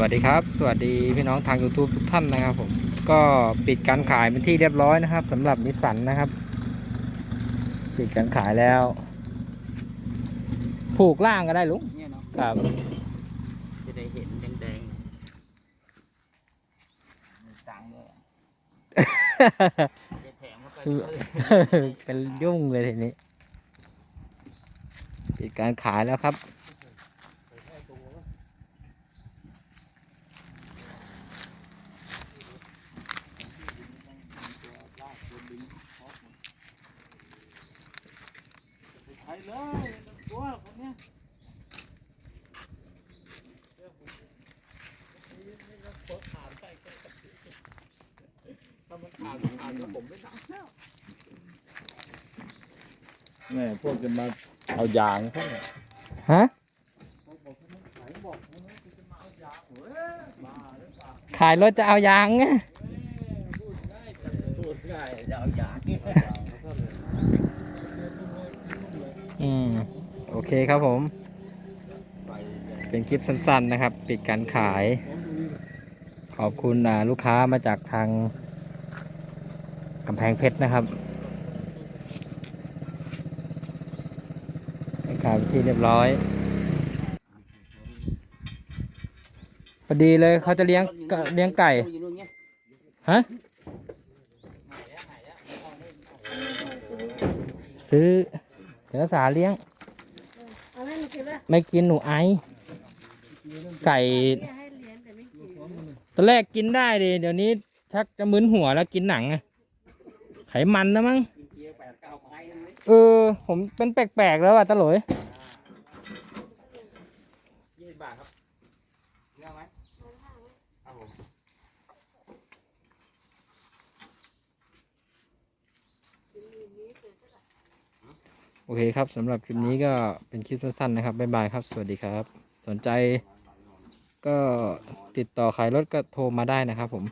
วัสดีครับ สวัสดีพี่น้องทาง YouTube ทุกท่านนะครับผมก็ปิดการขายเป็นที่เรียบร้อยนะครับสำหรับนิสสันนะครับ ปิดการขายแล้ว ผูกล่างก็ได้ลุงเนี่ยเนาะครับจะได้เห็นแดงๆมีตังค์ด้วยจะแถมเข้าไปเลยกันยุ่งเลยทีนี้ปิดการขายแล้วครับ เลยกลัวคนเนี้ยแม่พวกจะมาเอายางเขาเนี่ยฮะขายรถจะเอายางไงพูดง่ายจะเอายาง อืม โอเคครับผม เป็นคลิปสั้น ๆ นะครับ ปิดการขาย ขอบคุณอ่าลูกค้ามาจากทางกำแพงเพชรนะครับขายที่เรียบร้อยพอดีเลยเขาจะเลี้ยงเลี้ยงไก่ ฮะ ซื้อ เดี๋ยวสาเลี้ยงเอาให้หนูกินเลยไม่กินหนูไอ ไก่เนี่ยให้เลี้ยงแต่ไม่กินตอนแรกกินได้ดิเดี๋ยวนี้ชักจะมึนหัวแล้วกินหนังอะไขมันนะมั้งเกียร์แปดเก้าไม้นั่นเลยเออ ผมเป็นแปลกๆแล้วอะตะโหลยยี่สิบบาทครับเลือกไหมครับผม โอเคครับสำหรับคลิปนี้ก็เป็นคลิปสั้นๆนะครับ บ๊ายบายครับ สวัสดีครับ สนใจก็ติดต่อขายรถก็โทรมาได้นะครับผม